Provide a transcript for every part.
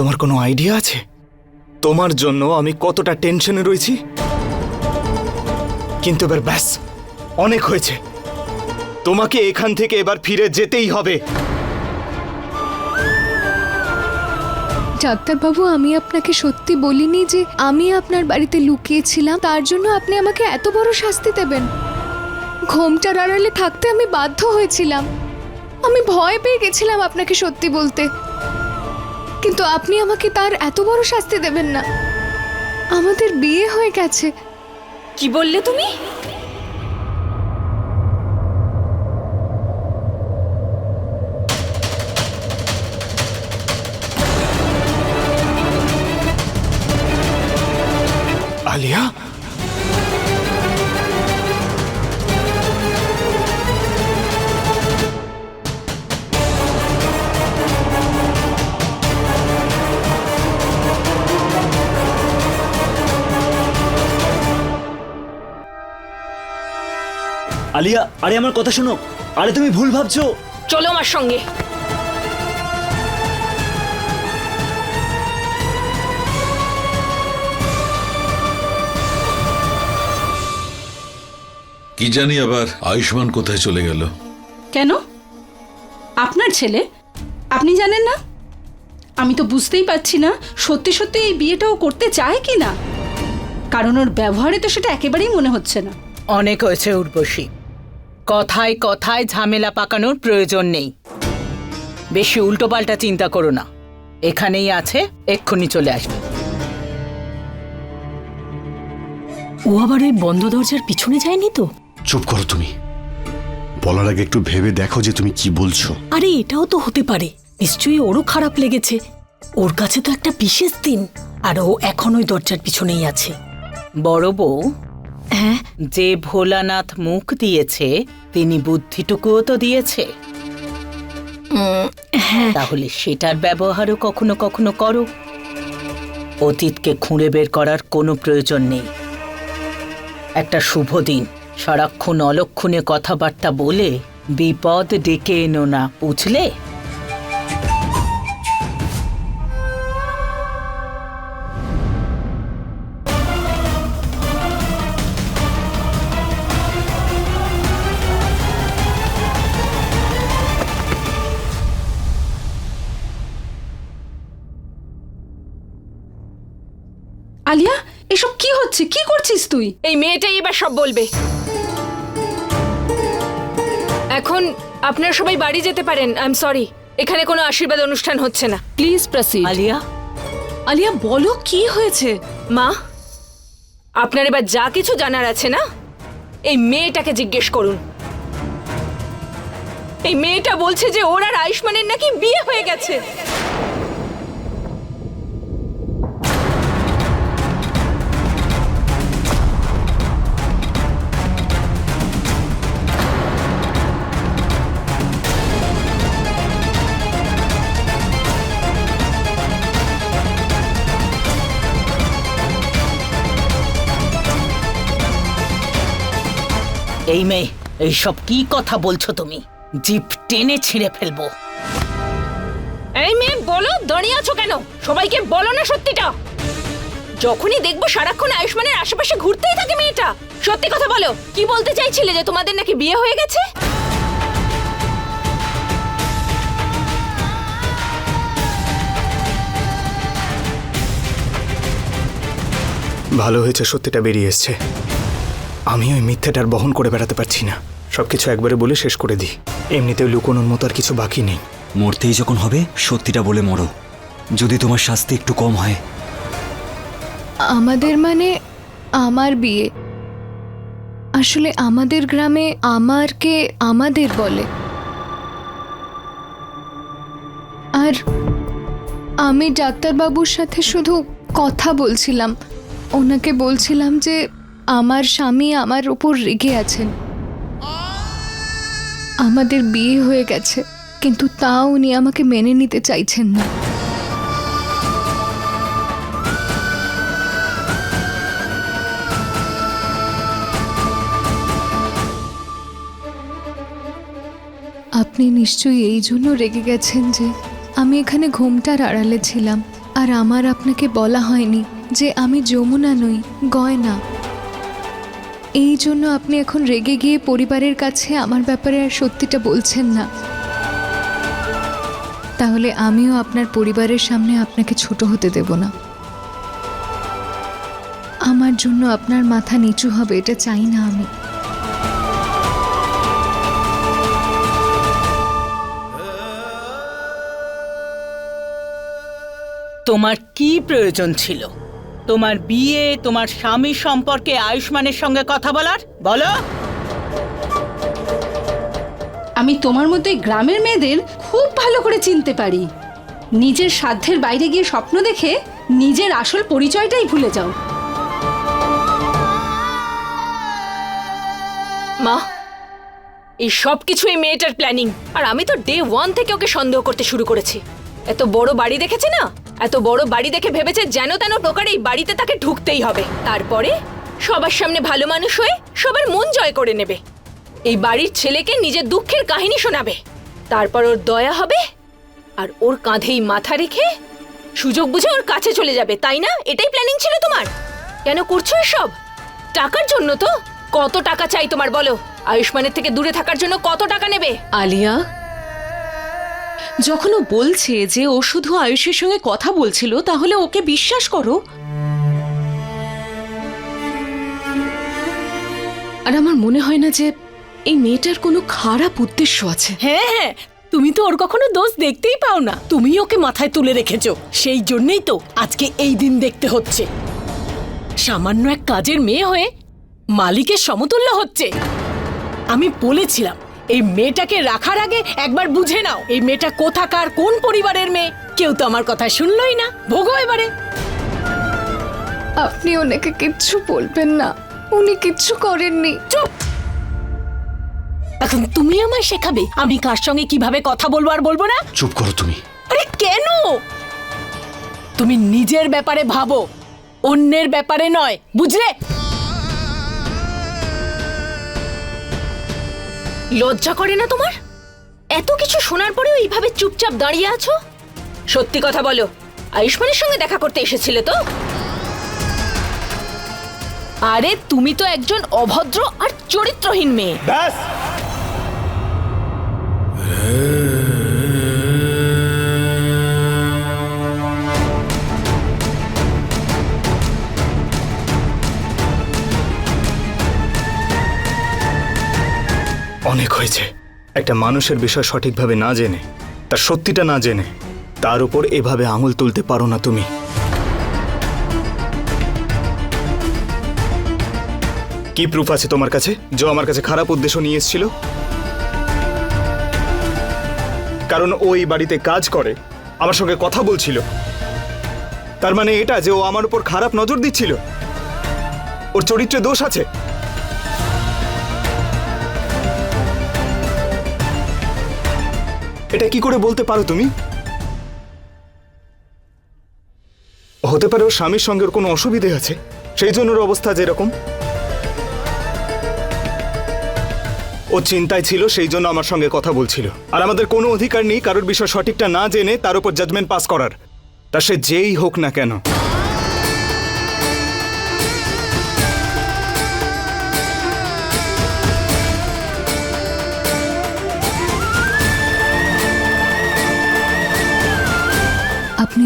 তোমার কোনো আইডিয়া আছে? তোমার জন্য আমি কতটা টেনশনে রয়েছি? কিন্তু এবার ব্যাস, অনেক হয়েছে। তোমাকে এখান থেকে এবার ফিরে যেতেই হবে। ডাক্তারবাবু, আমি আপনাকে সত্যি বলিনি যে আমি আপনার বাড়িতে লুকিয়েছিলাম। তার জন্য আপনি আমাকে এত বড় শাস্তি দেবেন। ঘোমটার আড়ালে থাকতে আমি বাধ্য হয়েছিলাম। আমি ভয় পেয়ে গেছিলাম আপনাকে সত্যি বলতে। কিন্তু আপনি আমাকে তার এত বড় শাস্তি দেবেন না। আমাদের বিয়ে হয়ে গেছে। কি বললে তুমি? আলিয়া? আলিয়া আরে আমার কথা শোনো। আরে তুমি ভুল ভাবছ। চলো আমার সঙ্গে। কি জানি আবার আয়ুষ্মান কোথায় চলে গেল। কেন? আপনার ছেলে? আপনি জানেন না? আমি তো বুঝতেই পারছি না সত্যি সত্যি এই বিয়েটাও করতে চায় কি না? কারণ ওর ব্যবহারে তো সেটা একেবারেই মনে হচ্ছে না। অনেক হয়েছে উর্বশী। কথায় কথায় ঝামেলা পাকানোর প্রয়োজন নেই। বেশি উল্টোপাল্টা চিন্তা করো না। এখানেই আছে এক্ষুনি চলে আসবে। ও আবার ওই বন্ধ দরজার পিছনে যায়নি তো? চুপ করো তুমি। বলার আগে একটু ভেবে দেখো যে তুমি কি বলছো। আরে এটাও তো হতে পারে। নিশ্চয়ই ওরও খারাপ লেগেছে। ওর কাছে তো একটা বিশেষ দিন আর ও এখন ওই দরজার পিছনেই আছে। বড় বউ যে ভোলানাথ মুখ দিয়েছে তিনি বুদ্ধিটুকুও তো দিয়েছে। হ্যাঁ। তাহলে সেটার ব্যবহারও কখনো কখনো করো। অতীতকে খুঁড়ে বের করার কোনো প্রয়োজন নেই। একটা শুভ দিন। সারাক্ষণ অলক্ষণে কথাবার্তা বলে বিপদ ডেকে এনো না বুঝলে? আলিয়া এসব কি হচ্ছে? কি করছিস তুই? এই মেয়েটাই এবার সব বলবে। এখন আপনারা সবাই বাড়ি যেতে পারেন আই এম সরি এখানে কোনো আশীর্বাদ অনুষ্ঠান হচ্ছে না। Please proceed Alia? আলিয়া বলো কি হয়েছে? মা আপনার এবার যা কিছু জানার আছে না এই মেয়েটাকে জিজ্ঞেস করুন। এই মেয়েটা বলছে যে ওর আর আয়ুষ্মানের নাকি বিয়ে হয়ে গেছে। এই মেয়ে এইসব কি কথা বলছো তুমি? জিপ টেনে ছিঁড়ে ফেলব। এই মেয়ে বলো দাঁড়িয়ে আছো কেন? সবাইকে বলো না সত্যিটা। যখনই দেখব সারাক্ষণ আয়ুষ্মানের আশেপাশে ঘুরতেই থাকে মেয়েটা। সত্যি কথা বলো কি বলতে চাইছিলে যে তোমাদের নাকি বিয়ে হয়ে গেছে? ভালো হয়েছে সত্যিটা বেরিয়ে এসছে। আমি ওই মিথ্যেটার বহন করে বেড়াতে পারছি না। সবকিছু একবারে বলে শেষ করে দিই। এমনিতেও লুকোনোর মতো আর কিছু বাকি নেই। মরতেই যখন হবে সত্যিটা বলে মরো। যদি তোমার শাস্তি একটু কম হয়। আমাদের মানে আমার বিয়ে। আসলে আমাদের গ্রামে আমারকে আমাদের বলে। আর আমি ডাক্তারবাবুর সাথে শুধু কথা বলছিলাম। ওনাকে বলছিলাম যে আমার স্বামী আমার ওপর রেগে আছেন। আমাদের বিয়ে হয়ে গেছে, কিন্তু তাও উনি আমাকে মেনে নিতে চাইছেন না। আপনি নিশ্চয়ই এই জন্য রেগে গেছেন যে আমি এখানে ঘুমটার আড়ালে ছিলাম, আর আমার আপনাকে বলা হয়নি যে আমি যমুনা নই, গয়না। এই জন্য আপনি এখন রেগে গিয়ে পরিবারের কাছে আমার ব্যাপারে আর সত্যিটা বলছেন না। তাহলে আমিও আপনার পরিবারের সামনে আপনাকে ছোট হতে দেব না। আমার জন্য আপনার মাথা নিচু হবে, এটা চাই না আমি। তোমার কি প্রয়োজন ছিল? তোমার বিয়ে তোমার স্বামী সম্পর্কে আয়ুষ্মানের সঙ্গে কথা বলার? বলো। আমি তোমার মতো এই গ্রামের মেয়েদের খুব ভালো করে চিনতে পারি। নিজের সাধ্যের বাইরে গিয়ে স্বপ্ন দেখে নিজের আসল পরিচয়টাই ভুলে যাও। মা এই সব কিছু এই মেয়েটার প্ল্যানিং আর আমি তো ডে ওয়ান থেকে ওকে সন্দেহ করতে শুরু করেছি। এত বড় বাড়ি দেখেছে না? এত বড় বাড়ি দেখে ভেবেছে যেন তেন প্রকার এই বাড়িতে তাকে ঢুকতেই হবে। তারপরে সবার সামনে ভালো মানুষ হয়ে সবার মন জয় করে নেবে। এই বাড়ির ছেলেকে নিজের দুঃখের কাহিনী শোনাবে। তারপর ওর দয়া হবে আর ওর কাঁধেই মাথা রেখে সুযোগ বুঝে ওর কাছে চলে যাবে, তাই না? এটাই প্ল্যানিং ছিল তোমার? কেন করছ এসব? টাকার জন্য তো? কত টাকা চাই তোমার বলো? আয়ুষ্মানের থেকে দূরে থাকার জন্য কত টাকা নেবে? আলিয়া যখন ও বলছে যে ও শুধু আয়ুষের সঙ্গে কথা বলছিল, তাহলে ওকে বিশ্বাস করো। আর আমার মনে হয় না যে এই মেয়েটার কোনো খারাপ উদ্দেশ্য আছে। হ্যাঁ হ্যাঁ তুমি তো ওর কখনো দোষ দেখতেই পাও না। তুমি ওকে মাথায় তুলে রেখেছো। সেই জন্যই তো আজকে এই দিন দেখতে হচ্ছে। সামান্য এক কাজের মেয়ে হয়ে মালিকের সমতুল্য হচ্ছে। আমি বলেছিলাম এই মেয়েটাকে রাখার আগে একবার বুঝে নাও এই মেয়েটা কোথাকার কোন পরিবারের মেয়ে? কেউ তো আমার কথা শুনলই না। ভোগো এবারে। আপনি ওনাকে কিচ্ছু বলবেন না। উনি কিচ্ছু করেননি। চুপ! এখন তুমি আমায় শেখাবে আমি কার সঙ্গে কীভাবে কথা বলব আর বলব না? চুপ করো তুমি। আরে কেন? তুমি নিজের ব্যাপারে ভাবো অন্যের ব্যাপারে নয় বুঝলে? লজ্জা করে না তোমার? এত কিছু শোনার পরেও এইভাবে চুপচাপ দাঁড়িয়ে আছো? সত্যি কথা বলো, আয়ুষ্মানের সঙ্গে দেখা করতে এসেছিলে তো? আরে, তুমি তো একজন অভদ্র আর চরিত্রহীন মেয়ে। ব্যাস! হয়েছে। একটা মানুষের বিষয় সঠিকভাবে না জেনে, তার সত্যিটা না জেনে, তার উপর এভাবে আঙুল তুলতে পারো না তুমি। কি প্রুফ আছে তোমার কাছে? যে আমার কাছে খারাপ উদ্দেশ্য নিয়ে এসেছিল? কারণ ও এই বাড়িতে কাজ করে, আমার সঙ্গে কথা বলছিল। তার মানে এটা যে ও আমার উপর খারাপ নজর দিচ্ছিল। ওর চরিত্রে দোষ আছে? এটা কি করে বলতে পারো তুমি? হতে পারে ওর স্বামীর সঙ্গে ওর কোনো অসুবিধে আছে। সেই জন্য ওর অবস্থা যেরকম। ও চিন্তায় ছিল, সেই জন্য আমার সঙ্গে কথা বলছিল। আর আমাদের কোনো অধিকার নেই, কারোর বিষয় সঠিকটা না জেনে তার উপর জাজমেন্ট পাস করার। তা সে যেই হোক না কেন।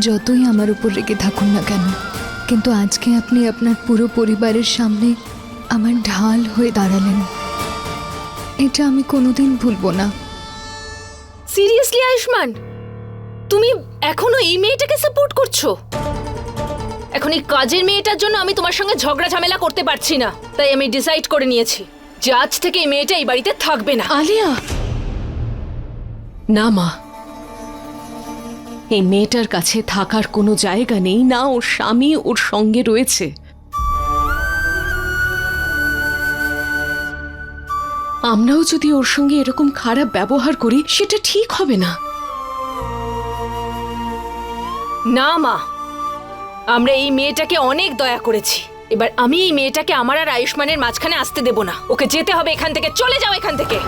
যতই আমার উপর রেগে থাকুন না কেন কিন্তু আজকে আপনি আপনার পুরো পরিবারের সামনে আমার ঢাল হয়ে দাঁড়ালেন। এটা আমি কোনোদিন ভুলবো না। সিরিয়াসলি আয়ুষ্মান তুমি এখনও এই মেয়েটাকে সাপোর্ট করছ? এখন এই কাজের মেয়েটার জন্য আমি তোমার সঙ্গে ঝগড়া ঝামেলা করতে পারছি না তাই আমি ডিসাইড করে নিয়েছি যে আজ থেকে এই মেয়েটা এই বাড়িতে থাকবে না। আলিয়া! না মা। এই মেয়েটার কাছে থাকার কোনো জায়গা নেই। না, ওর স্বামী ওর সঙ্গে রয়েছে। আমরাও যদি ওর সঙ্গে এরকম খারাপ ব্যবহার করি, সেটা ঠিক হবে না। না, মা। আমরা এই মেয়েটাকে অনেক দয়া করেছি। এবার আমি এই মেয়েটাকে আমার আর আয়ুষ্মানের মাঝখানে আসতে দেব না। ওকে যেতে হবে এখান থেকে। চলে যাও এখান থেকে।